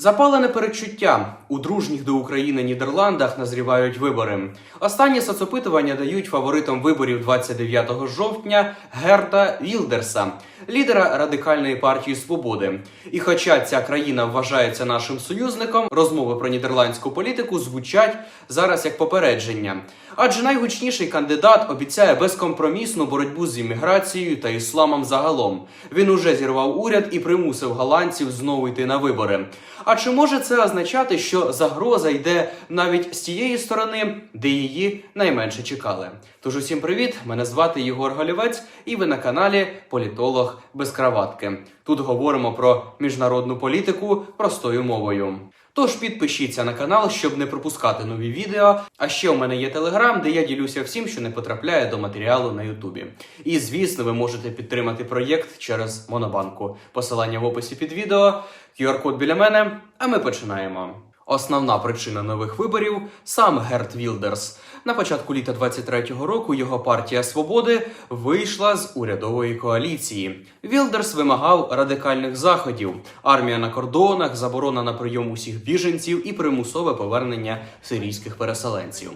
Запалене передчуття у дружніх до України Нідерландах назрівають вибори. Останні соцопитування дають фаворитом виборів 29 жовтня Герта Вілдерса, лідера радикальної партії Свободи. І хоча ця країна вважається нашим союзником, розмови про нідерландську політику звучать зараз як попередження. Адже найгучніший кандидат обіцяє безкомпромісну боротьбу з імміграцією та ісламом загалом. Він уже зірвав уряд і примусив голландців знову йти на вибори. А чи може це означати, що загроза йде навіть з тієї сторони, де її найменше чекали? Тож усім привіт! Мене звати Єгор Голівець, і ви на каналі Політолог без краватки. Тут говоримо про міжнародну політику простою мовою. Тож підпишіться на канал, щоб не пропускати нові відео. А ще у мене є телеграм, де я ділюся всім, що не потрапляє до матеріалу на Ютубі. І звісно, ви можете підтримати проєкт через Монобанку. Посилання в описі під відео, QR-код біля мене. А ми починаємо. Основна причина нових виборів сам Герт Вілдерс. На початку літа 23-го року його партія Свободи вийшла з урядової коаліції. Вілдерс вимагав радикальних заходів: армія на кордонах, заборона на прийом усіх біженців і примусове повернення сирійських переселенців.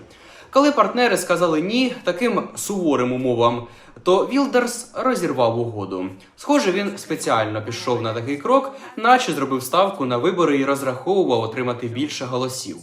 Коли партнери сказали ні таким суворим умовам, то Вілдерс розірвав угоду. Схоже, він спеціально пішов на такий крок, наче зробив ставку на вибори і розраховував отримати більше голосів.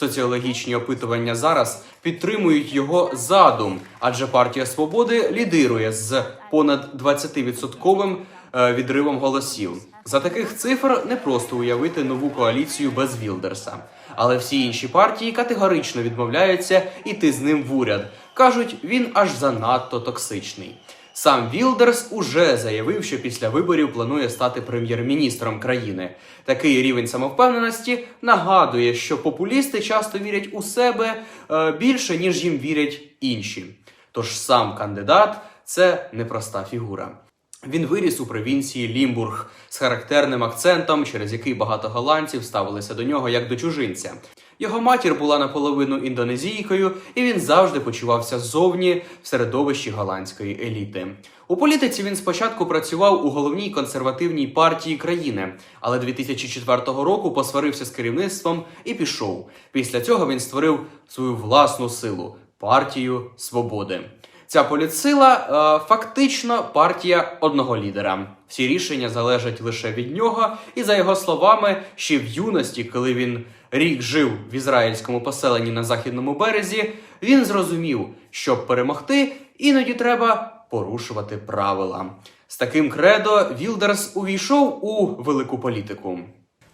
Соціологічні опитування зараз підтримують його задум, адже партія свободи лідирує з понад 20% е, відривом голосів. За таких цифр не просто уявити нову коаліцію без Вілдерса. Але всі інші партії категорично відмовляються іти з ним в уряд. кажуть, він аж занадто токсичний. Сам Вілдерс уже заявив, що після виборів планує стати прем'єр-міністром країни. Такий рівень самовпевненості нагадує, що популісти часто вірять у себе е, більше, ніж їм вірять інші. Тож сам кандидат це непроста фігура. Він виріс у провінції Лімбург з характерним акцентом, через який багато голландців ставилися до нього як до чужинця. Його матір була наполовину індонезійкою, і він завжди почувався ззовні в середовищі голландської еліти. У політиці він спочатку працював у головній консервативній партії країни, але 2004 року посварився з керівництвом і пішов. Після цього він створив свою власну силу партію свободи. Ця політсила е, фактично партія одного лідера. Всі рішення залежать лише від нього, і за його словами, ще в юності, коли він рік жив в ізраїльському поселенні на західному березі, він зрозумів, щоб перемогти, іноді треба порушувати правила. З таким кредо Вілдерс увійшов у велику політику.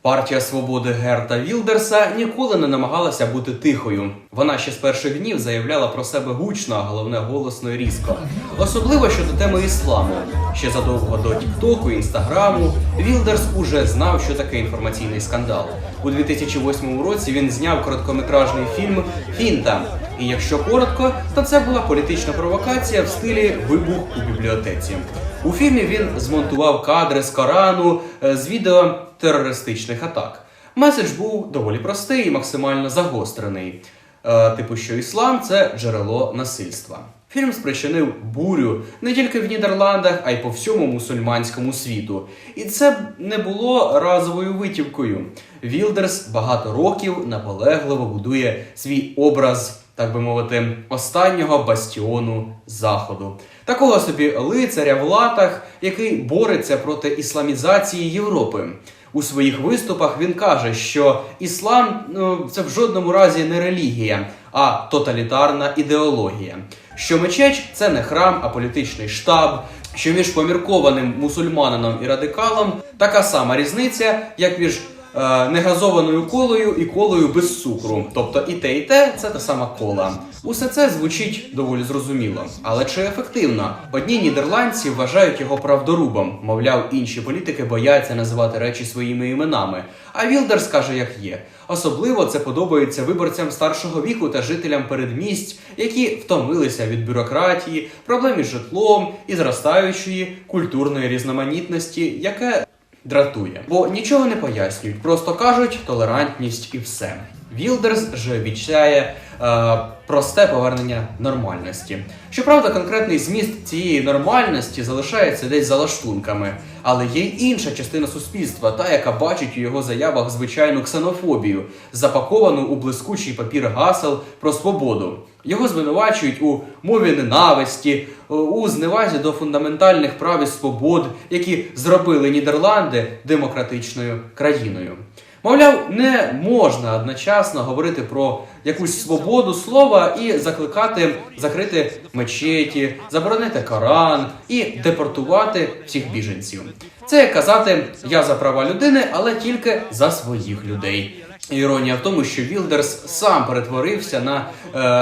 Партія свободи Герта Вілдерса ніколи не намагалася бути тихою. Вона ще з перших днів заявляла про себе гучно, а головне голосно і різко. Особливо щодо теми ісламу. Ще задовго до Тіктоку, Інстаграму, Вілдерс уже знав, що таке інформаційний скандал. У 2008 році він зняв короткометражний фільм Фінта. І якщо коротко, то це була політична провокація в стилі вибух у бібліотеці. У фільмі він змонтував кадри з Корану е, з відео терористичних атак. Меседж був доволі простий і максимально загострений. Е, типу, що іслам це джерело насильства. Фільм спричинив бурю не тільки в Нідерландах, а й по всьому мусульманському світу. І це не було разовою витівкою. Вілдерс багато років наполегливо будує свій образ, так би мовити, останнього бастіону заходу. Такого собі лицаря в латах, який бореться проти ісламізації Європи. У своїх виступах він каже, що іслам ну, це в жодному разі не релігія, а тоталітарна ідеологія. Що мечеть це не храм, а політичний штаб. Що між поміркованим мусульманином і радикалом така сама різниця, як між е, негазованою колою і колою без цукру. Тобто і те, і те це та сама кола. Усе це звучить доволі зрозуміло. Але чи ефективно? Одні нідерландці вважають його правдорубом, мовляв, інші політики бояться називати речі своїми іменами. А Вілдерс каже, як є. Особливо це подобається виборцям старшого віку та жителям передмість, які втомилися від бюрократії, проблем із житлом і зростаючої культурної різноманітності, яке дратує. Бо нічого не пояснюють, просто кажуть толерантність і все. Вілдерс же обіцяє е, просте повернення нормальності. Щоправда, конкретний зміст цієї нормальності залишається десь за лаштунками, але є й інша частина суспільства, та яка бачить у його заявах звичайну ксенофобію, запаковану у блискучий папір гасел про свободу. Його звинувачують у мові ненависті, у зневазі до фундаментальних прав і свобод, які зробили Нідерланди демократичною країною. Мовляв, не можна одночасно говорити про якусь свободу слова і закликати закрити мечеті, заборонити Коран і депортувати всіх біженців. Це казати я за права людини, але тільки за своїх людей. Іронія в тому, що Вілдерс сам перетворився на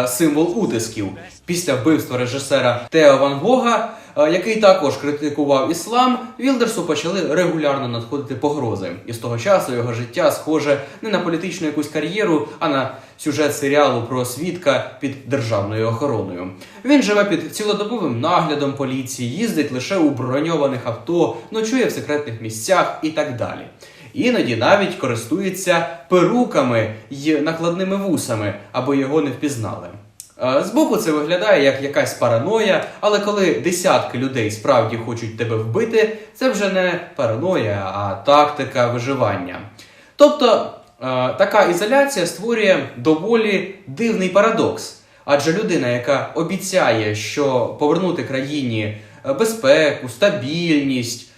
е, символ утисків після вбивства режисера Тео Ван Гога, який також критикував іслам. Вілдерсу почали регулярно надходити погрози, і з того часу його життя схоже не на політичну якусь кар'єру, а на сюжет серіалу про свідка під державною охороною. Він живе під цілодобовим наглядом поліції, їздить лише у броньованих авто, ночує в секретних місцях і так далі. Іноді навіть користується перуками й накладними вусами, аби його не впізнали. Е, Збоку це виглядає як якась параноя, але коли десятки людей справді хочуть тебе вбити, це вже не параноя, а тактика виживання. Тобто е, така ізоляція створює доволі дивний парадокс. Адже людина, яка обіцяє, що повернути країні е, безпеку, стабільність,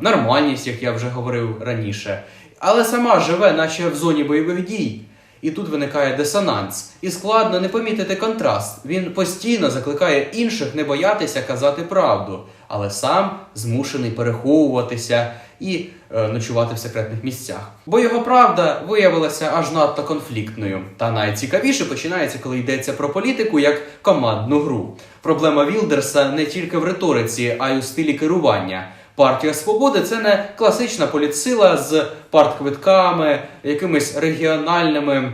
нормальність, як я вже говорив раніше, але сама живе, наче в зоні бойових дій. І тут виникає дисонанс, і складно не помітити контраст. Він постійно закликає інших не боятися казати правду, але сам змушений переховуватися і е, ночувати в секретних місцях. Бо його правда виявилася аж надто конфліктною. Та найцікавіше починається, коли йдеться про політику як командну гру. Проблема Вілдерса не тільки в риториці, а й у стилі керування. Партія Свободи це не класична політсила з партквитками, якимись регіональними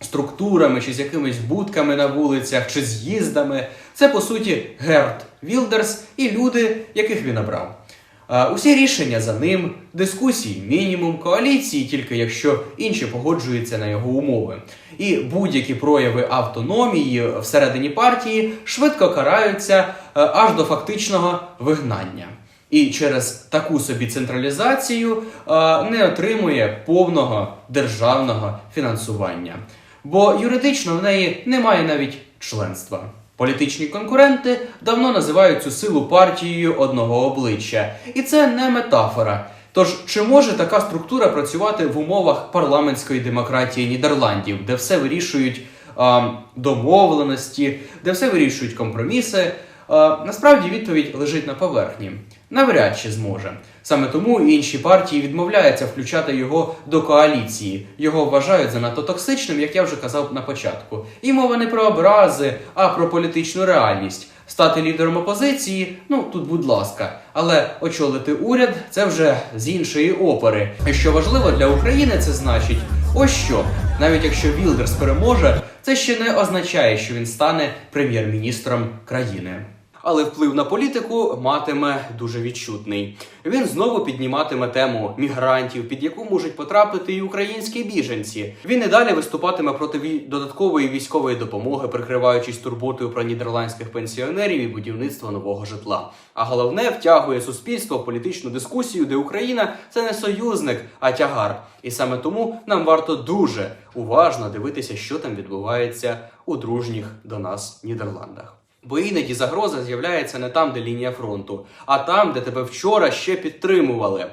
структурами, чи з якимись будками на вулицях, чи з'їздами. Це по суті Герт Вілдерс і люди, яких він обрав. Усі рішення за ним, дискусії мінімум, коаліції, тільки якщо інші погоджуються на його умови. І будь-які прояви автономії всередині партії швидко караються аж до фактичного вигнання. І через таку собі централізацію е, не отримує повного державного фінансування. Бо юридично в неї немає навіть членства. Політичні конкуренти давно називають цю силу партією одного обличчя, і це не метафора. Тож чи може така структура працювати в умовах парламентської демократії Нідерландів, де все вирішують а, домовленості, де все вирішують компроміси? А, насправді відповідь лежить на поверхні. Навряд чи зможе. Саме тому інші партії відмовляються включати його до коаліції. Його вважають занадто токсичним, як я вже казав на початку. І мова не про образи, а про політичну реальність. Стати лідером опозиції, ну тут будь ласка, але очолити уряд це вже з іншої опери. І що важливо для України, це значить, ось що, навіть якщо Вілдерс переможе, це ще не означає, що він стане прем'єр-міністром країни. Але вплив на політику матиме дуже відчутний. Він знову підніматиме тему мігрантів, під яку можуть потрапити і українські біженці. Він і далі виступатиме проти додаткової військової допомоги, прикриваючись турботою про нідерландських пенсіонерів і будівництво нового житла. А головне втягує суспільство в політичну дискусію, де Україна це не союзник, а тягар. І саме тому нам варто дуже уважно дивитися, що там відбувається у дружніх до нас Нідерландах. Бо іноді загроза з'являється не там, де лінія фронту, а там, де тебе вчора ще підтримували.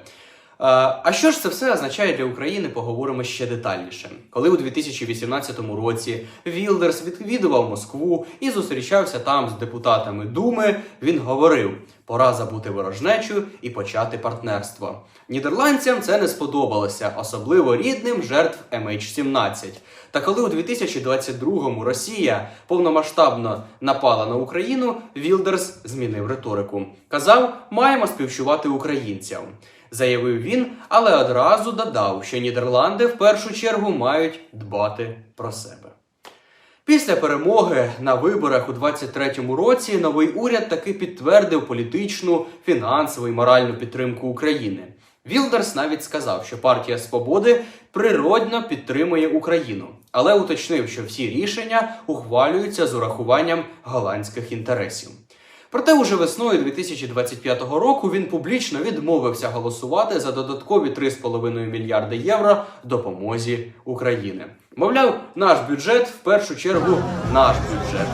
Е, А що ж це все означає для України? Поговоримо ще детальніше. Коли у 2018 році Вілдерс відвідував Москву і зустрічався там з депутатами Думи, він говорив: пора забути ворожнечу і почати партнерство. Нідерландцям це не сподобалося, особливо рідним жертв MH17. Та коли у 2022-му Росія повномасштабно напала на Україну, Вілдерс змінив риторику. Казав, маємо співчувати українцям. Заявив він, але одразу додав, що Нідерланди в першу чергу мають дбати про себе. Після перемоги на виборах у 23-му році новий уряд таки підтвердив політичну, фінансову і моральну підтримку України. Вілдерс навіть сказав, що партія Свободи природно підтримує Україну, але уточнив, що всі рішення ухвалюються з урахуванням голландських інтересів. Проте уже весною 2025 року він публічно відмовився голосувати за додаткові 3,5 мільярди євро допомозі Україні. Мовляв, наш бюджет в першу чергу наш бюджет.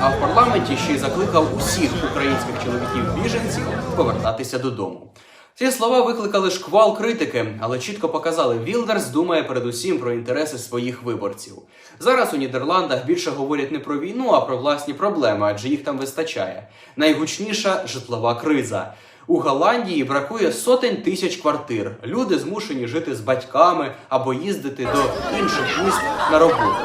А в парламенті ще й закликав усіх українських чоловіків біженців повертатися додому. Ці слова викликали шквал критики, але чітко показали, Вілдерс думає передусім про інтереси своїх виборців. Зараз у Нідерландах більше говорять не про війну, а про власні проблеми, адже їх там вистачає. Найгучніша житлова криза. У Голландії бракує сотень тисяч квартир. Люди змушені жити з батьками або їздити до інших міст на роботу.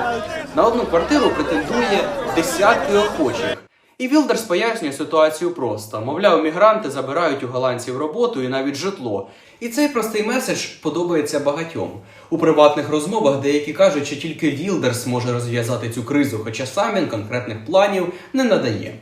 На одну квартиру претендує десятки охочих. І Вілдерс пояснює ситуацію просто: мовляв, мігранти забирають у голландців роботу і навіть житло. І цей простий меседж подобається багатьом. У приватних розмовах деякі кажуть, що тільки Вілдерс може розв'язати цю кризу, хоча сам він конкретних планів не надає.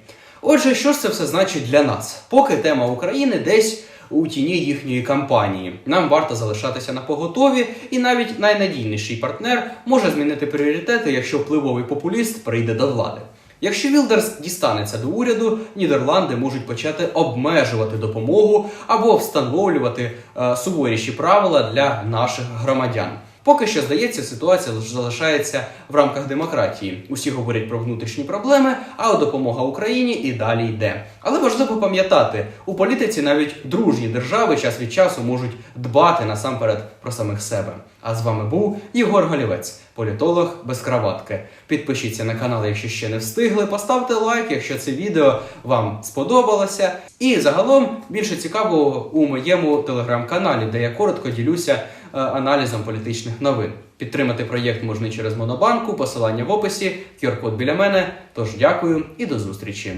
Отже, що ж це все значить для нас? Поки тема України десь у тіні їхньої кампанії. Нам варто залишатися на поготові, і навіть найнадійніший партнер може змінити пріоритети, якщо впливовий популіст прийде до влади. Якщо Вілдерс дістанеться до уряду, Нідерланди можуть почати обмежувати допомогу або встановлювати е, суворіші правила для наших громадян. Поки що здається, ситуація залишається в рамках демократії. Усі говорять про внутрішні проблеми, а допомога Україні і далі йде. Але важливо пам'ятати, у політиці навіть дружні держави час від часу можуть дбати насамперед про самих себе. А з вами був Єгор Голівець, політолог без краватки. Підпишіться на канал, якщо ще не встигли. Поставте лайк, якщо це відео вам сподобалося. І загалом більше цікавого у моєму телеграм-каналі, де я коротко ділюся аналізом політичних новин. Підтримати проєкт можна через Монобанку, посилання в описі, QR-код біля мене. Тож дякую і до зустрічі.